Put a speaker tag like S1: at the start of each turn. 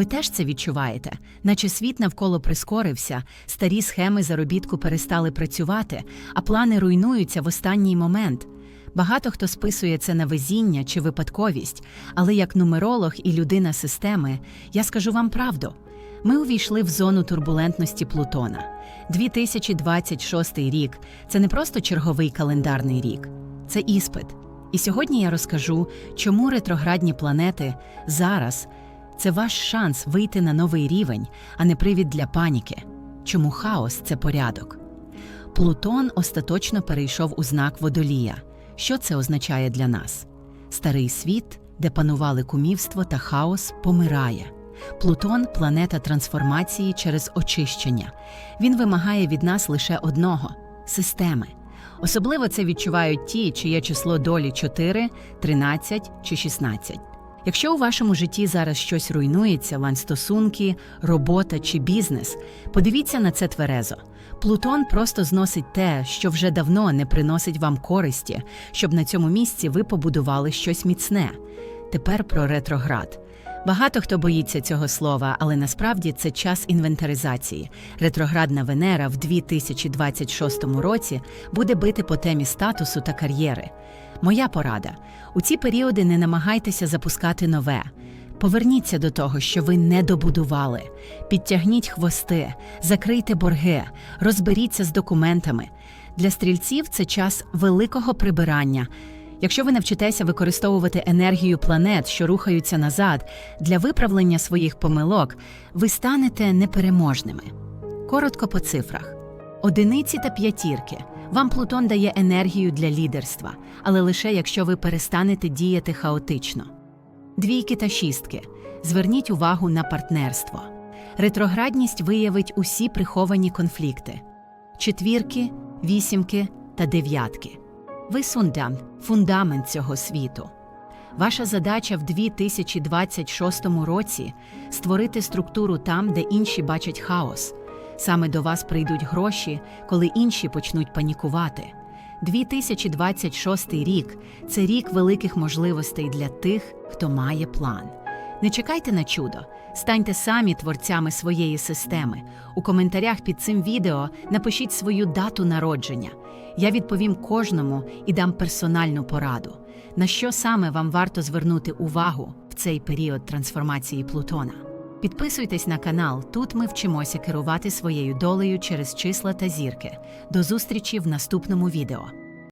S1: Ви теж це відчуваєте, наче світ навколо прискорився, старі схеми заробітку перестали працювати, а плани руйнуються в останній момент. Багато хто списує це на везіння чи випадковість, але як нумеролог і людина системи, я скажу вам правду. Ми увійшли в зону турбулентності Плутона. 2026 рік це не просто черговий календарний рік, це іспит. І сьогодні я розкажу, чому ретроградні планети зараз це ваш шанс вийти на новий рівень, а не привід для паніки. Чому хаос це порядок? Плутон остаточно перейшов у знак водолія. Що це означає для нас? Старий світ, де панували кумівство та хаос, помирає. Плутон планета трансформації через очищення. Він вимагає від нас лише одного системи. Особливо це відчувають ті, чиє число долі 4, 13 чи 16. Якщо у вашому житті зараз щось руйнується, ланстосунки, робота чи бізнес, подивіться на це тверезо. Плутон просто зносить те, що вже давно не приносить вам користі, щоб на цьому місці ви побудували щось міцне. Тепер про ретроград. Багато хто боїться цього слова, але насправді це час інвентаризації. Ретроградна Венера в 2026 році буде бити по темі статусу та кар'єри. Моя порада: у ці періоди не намагайтеся запускати нове. Поверніться до того, що ви не добудували. Підтягніть хвости, закрийте борги, розберіться з документами. Для стрільців це час великого прибирання. Якщо ви навчитеся використовувати енергію планет, що рухаються назад, для виправлення своїх помилок, ви станете непереможними. Коротко по цифрах: одиниці та п'ятірки. Вам Плутон дає енергію для лідерства, але лише якщо ви перестанете діяти хаотично. Двійки та шістки. Зверніть увагу на партнерство. Ретроградність виявить усі приховані конфлікти. Четвірки, вісімки та дев'ятки. Ви сундам, фундамент цього світу. Ваша задача в 2026 році створити структуру там, де інші бачать хаос. Саме до вас прийдуть гроші, коли інші почнуть панікувати. 2026 рік це рік великих можливостей для тих, хто має план. Не чекайте на чудо, станьте самі творцями своєї системи. У коментарях під цим відео напишіть свою дату народження. Я відповім кожному і дам персональну пораду. На що саме вам варто звернути увагу в цей період трансформації Плутона? Підписуйтесь на канал, тут ми вчимося керувати своєю долею через числа та зірки. До зустрічі в наступному відео.